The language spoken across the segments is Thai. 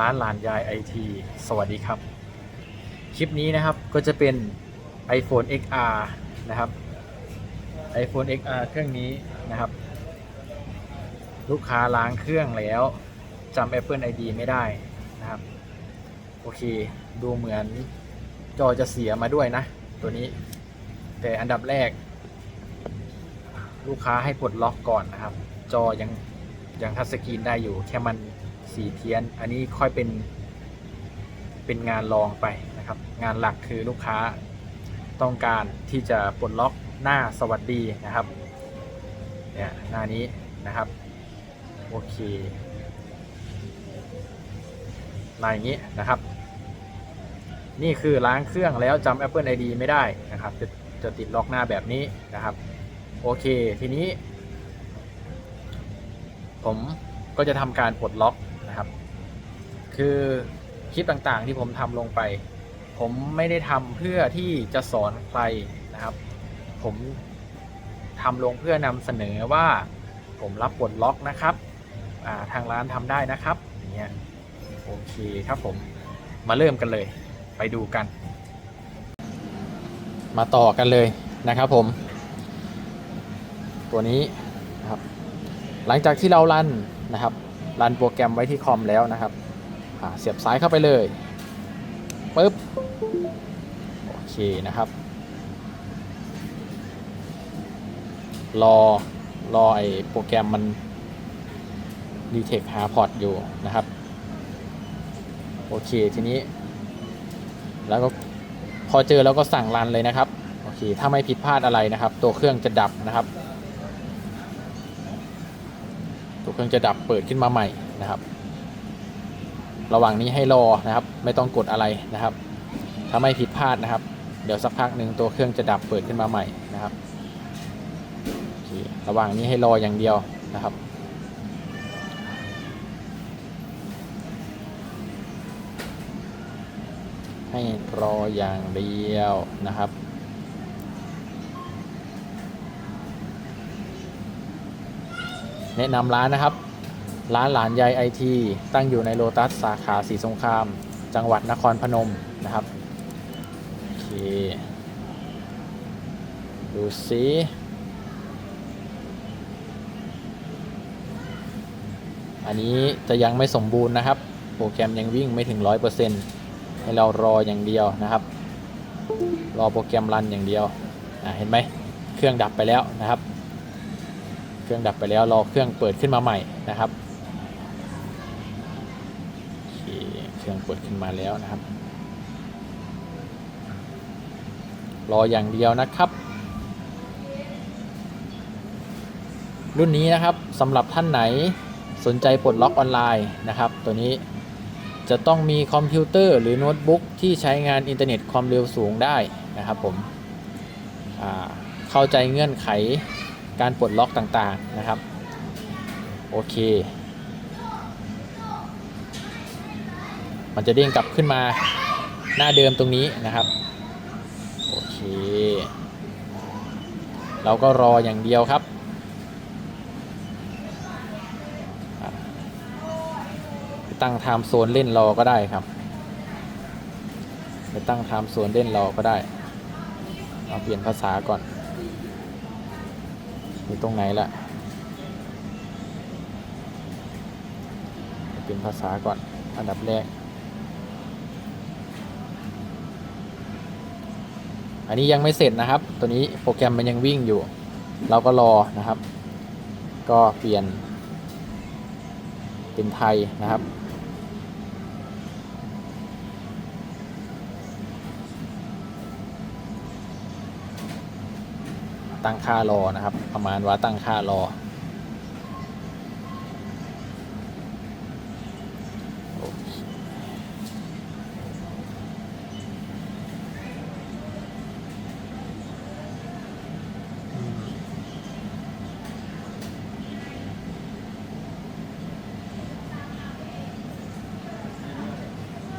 ร้านหลานยายไอทีสวัสดีครับ คลิปนี้นะครับก็จะเป็น iPhone XR นะครับ iPhone XR เครื่องนี้นะครับ ลูกค้าล้างเครื่องแล้วจำ Apple ID ไม่ได้นะครับ โอเค ดูเหมือนจอจะเสียมาด้วยนะ ตัวนี้ แต่อันดับแรก ลูกค้าให้ปลดล็อกก่อนนะครับ จอยังยังทัชสกรีนได้อยู่แค่มัน สีเทียน อันนี้ค่อยเป็นเป็นงานรองไปนะครับ งานหลักคือลูกค้าต้องการที่จะปลดล็อกหน้าสวัสดีนะครับเนี่ยหน้านี้นะครับโอเคมาอย่างนี้นะครับ นี่คือล้างเครื่องแล้วจำ Apple ID ไม่ได้นะครับ จะจะติดล็อกหน้าแบบนี้นะครับ โอเคทีนี้ ผมก็จะทำการปลดล็อก คือคลิปต่างๆที่ผมทำลงไป ผมไม่ได้ทำเพื่อที่จะสอนใครนะครับ ผมทำลงเพื่อนำเสนอว่าผมรับปลดล็อกนะครับาทางร้านทำได้นะครับอย่างเงี้ยโอเคครับผมมาเริ่มกันเลย ไปดูกัน มาต่อกันเลยนะครับผม ตัวนี้นะครับ หลังจากที่เรารันนะครับ รันโปรแกรมไว้ที่คอมแล้วนะครับ เสียบสายเข้าไปเลยปึ๊บโอเคนะครับ รอรอไอโปรแกรมมันดีเทคหาพอร์ตอยู่นะครับ โอเคทีนี้ แล้วก็พอเจอแล้วก็สั่งรันเลยนะครับ โอเค ถ้าไม่ผิดพลาดอะไรนะครับ ตัวเครื่องจะดับนะครับ ตัวเครื่องจะดับเปิดขึ้นมาใหม่นะครับ ระหว่างนี้ให้รอนะครับ ไม่ต้องกดอะไรนะครับ ถ้าไม่ผิดพลาดนะครับ เดี๋ยวสักพักหนึ่งตัวเครื่องจะดับเปิดขึ้นมาใหม่นะครับระหว่างนี้ให้รออย่างเดียวนะครับให้รออย่างเดียวนะครับ แนะนำร้านนะครับ ร้านหลานยายไอทีตั้งอยู่ในโลตัสสาขาสีสงคราม จังหวัดนครพนมนะครับ โอเค ดูสิอันนี้จะยังไม่สมบูรณ์นะครับ โปรแกรมยังวิ่งไม่ถึง 100%ให้เรารออย่างเดียวนะครับ รอโปรแกรมรันอย่างเดียวเห็นไหมเครื่องดับไปแล้วนะครับ เครื่องดับไปแล้วรอเครื่องเปิดขึ้นมาใหม่นะครับโอเคเค รื่องเปิดขึ้นมาแล้วนะครับ รออย่างเดียวนะครับ รุ่นนี้นะครับสำหรับท่านไหนสนใจปลดล็อกออนไลน์นะครับ ตัวนี้จะต้องมีคอมพิวเตอร์หรือโน้ตบุ๊กที่ใช้งานอินเทอร์เน็ตความเร็วสูงได้นะครับผมเข้าใจเงื่อนไขการปลดล็อกต่างๆนะครับ โอเค มันจะเด้งกลับขึ้นมาหน้าเดิมตรงนี้นะครับ โอเค เราก็รออย่างเดียวครับไปตั้งไทม์โซนเล่นรอก็ได้ครับไปตั้งไทม์โซนเล่นรอก็ได้ เอาเปลี่ยนภาษาก่อนอยู่ตรงไหนล่ะเปลี่ยนภาษาก่อนอันดับแรก อันนี้ยังไม่เสร็จนะครับ ตัวนี้โปรแกรมมันยังวิ่งอยู่ เราก็รอนะครับ ก็เปลี่ยน เป็นไทยนะครับ ตั้งค่ารอนะครับ ประมาณว่าตั้งค่ารอ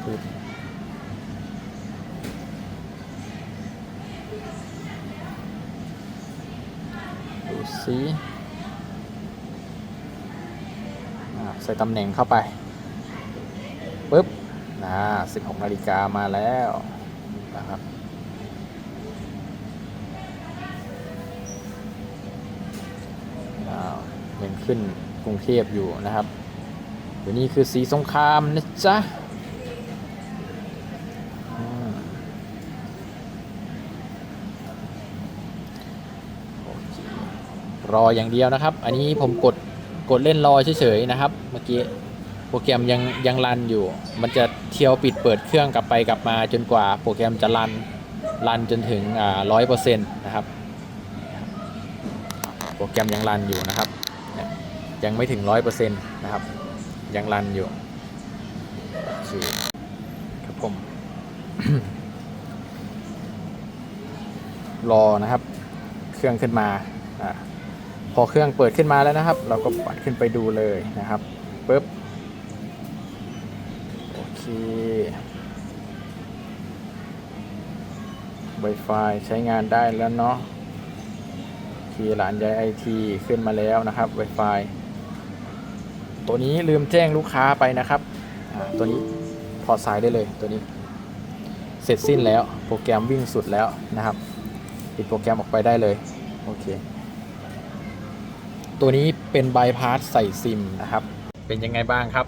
ปึ๊บดูสิใส่ตำแหน่งเข้าไปปุ๊บนะ16 นาฬิกามาแล้วนะครับยังขึ้นกรุงเทพอยู่นะครับเดี๋ยวนี้คือสีสงครามนะจ๊ะ รออย่างเดียวนะครับ อันนี้ผมกดกดเล่นรอเฉยๆนะครับ เมื่อกี้โปรแกรมยังยังรันอยู่ มันจะเที่ยวปิดเปิดเครื่องกลับไปกลับมาจนกว่าโปรแกรมจะรันรันจนถึงร้อยเปอร์เซ็นต์นะครับ โปรแกรมยังรันอยู่นะครับยยังไม่ถึงร้อยเปอร์เซ็นต์นะครับ ยังรันอยู่โอเคครับผม รอนะครับ เครื่องขึ้นมาอพอเครื่องเปิดขึ้นมาแล้วนะครับ เราก็ปัดขึ้นไปดูเลยนะครับปึ๊บโอเค Wi-Fi ใช้งานได้แล้วเนาะโอเคหลานยายไอทีขึ้นมาแล้วนะครับ Wi-Fi ตัวนี้ลืมแจ้งลูกค้าไปนะครับ ตัวนี้ถอดสายได้เลยตัวนี้ สร็จสิ้นแล้วโปรแกรมวิ่งสุดแล้วนะครับปิดโปรแกรมออกไปได้เลยโอเคตัวนี้เป็นบายพาสใส่ซิมนะครับ เป็นยังไงบ้างครับ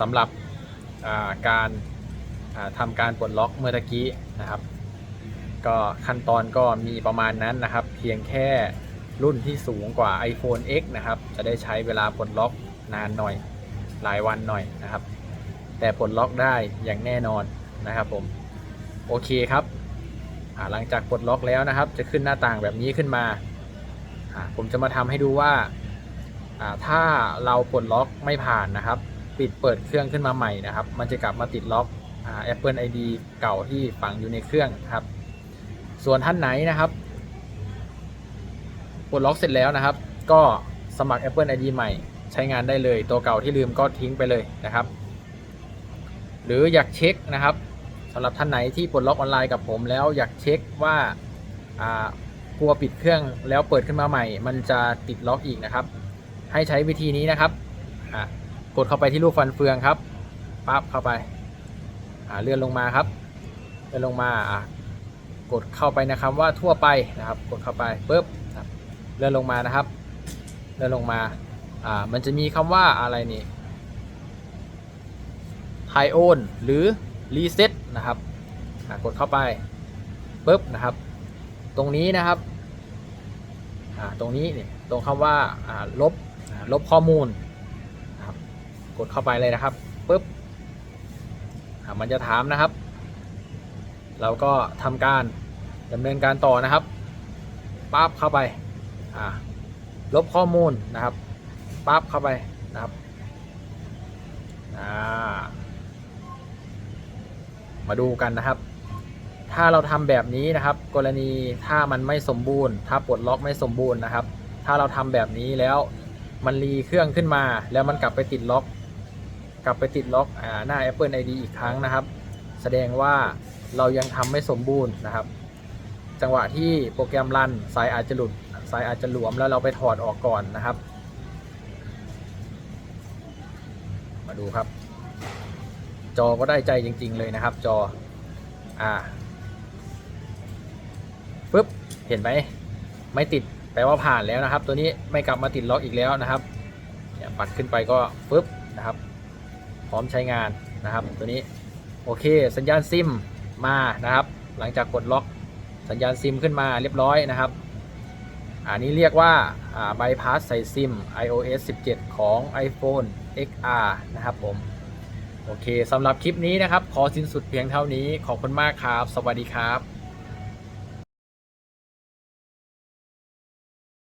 สำหรับาการาทำการปลดล็อกเมื่อตะกี้นะครับ ก็ขั้นตอนก็มีประมาณนั้นนะครับ เพียงแค่รุ่นที่สูงกว่า iPhone X นะครับ จะได้ใช้เวลาปลดล็อกนานหน่อยหลายวันหน่อยนะครับ แต่ปลดล็อกได้อย่างแน่นอนนะครับผม โอเคครับหลังจากปลดล็อกแล้วนะครับ จะขึ้นหน้าต่างแบบนี้ขึ้นมา ผมจะมาทำให้ดูว่า ถ้าเราปลดล็อกไม่ผ่านนะครับ ปิดเปิดเครื่องขึ้นมาใหม่นะครับ มันจะกลับมาติดล็อกอ่า Apple ID เก่าที่ฝังอยู่ในเครื่องครับ ส่วนท่านไหนนะครับ ปลดล็อกเสร็จแล้วนะครับ ก็สมัคร Apple ID ใหม่ใช้งานได้เลย ตัวเก่าที่ลืมก็ทิ้งไปเลยนะครับ หรืออยากเช็คนะครับำหรับท่านไหนที่ปลดล็อกออนไลน์กับผมแล้วอยากเช็คว่ากลัวปิดเครื่องแล้วเปิดขึ้นมาใหม่ มันจะติดล็อกอีกนะครับ ให้ใช้วิธีนี้นะครับกดเข้าไปที่รูปฟันเฟืองครับปั๊บเข้าไปาเลื่อนลงมาครับเลื่อนลงมากดเข้าไปนะครับว่าทั่วไปนะครับ กดเข้าไปปุ๊บนะครับเลื่อนลงมานะครับเลื่อนลงมาอ่ามันจะมีคำว่าอะไรนี่ไทโอนหรือ รีเซ็ตนะครับกดเข้าไปปุ๊บนะครับ ตรงนี้นะครับตรงนี้เนี่ยตรงคำว่าอ่าลบลบข้อมูลนะครับกดเข้าไปเลยนะครับปุ๊บมันจะถามนะครับ เราก็ทำการดำเนินการต่อนะครับปั๊บเข้าไปลบข้อมูลนะครับปั๊บเข้าไปนะครับอ่า มาดูกันนะครับ ถ้าเราทำแบบนี้นะครับ กรณีถ้ามันไม่สมบูรณ์ ถ้าปลดล็อกไม่สมบูรณ์นะครับ ถ้าเราทำแบบนี้แล้วมันรีเครื่องขึ้นมา แล้วมันกลับไปติดล็อก กลับไปติดล็อกอหน้า Apple ID อีกครั้งนะครับ แสดงว่าเรายังทำไม่สมบูรณ์นะครับ จังหวะที่โปรแกรมรันสายอาจจะหลุดสายอาจจะหลวมแล้วเราไปถอดออกก่อนนะครับ มาดูครับ จอก็ได้ใจจริง ๆ เลยนะครับ จอ อ่าปึ๊บ เห็นไหมไม่ติดแปลว่าผ่านแล้วนะครับ ตัวนี้ไม่กลับมาติดล็อกอีกแล้วนะครับเนี่ยปัดขึ้นไปก็ปึ๊บนะครับ พร้อมใช้งานนะครับ ตัวนี้โอเค สัญญาณซิมมานะครับ หลังจากกดล็อกสัญญาณซิมขึ้นมาเรียบร้อยนะครับ อันนี้เรียกว่าบายพาสใส่ซิม iOS 17 ของ iPhone XR นะครับผม โอเคสำหรับคลิปนี้นะครับ ขอสิ้นสุดเพียงเท่านี้ ขอบคุณมากครับ สวัสดีครับ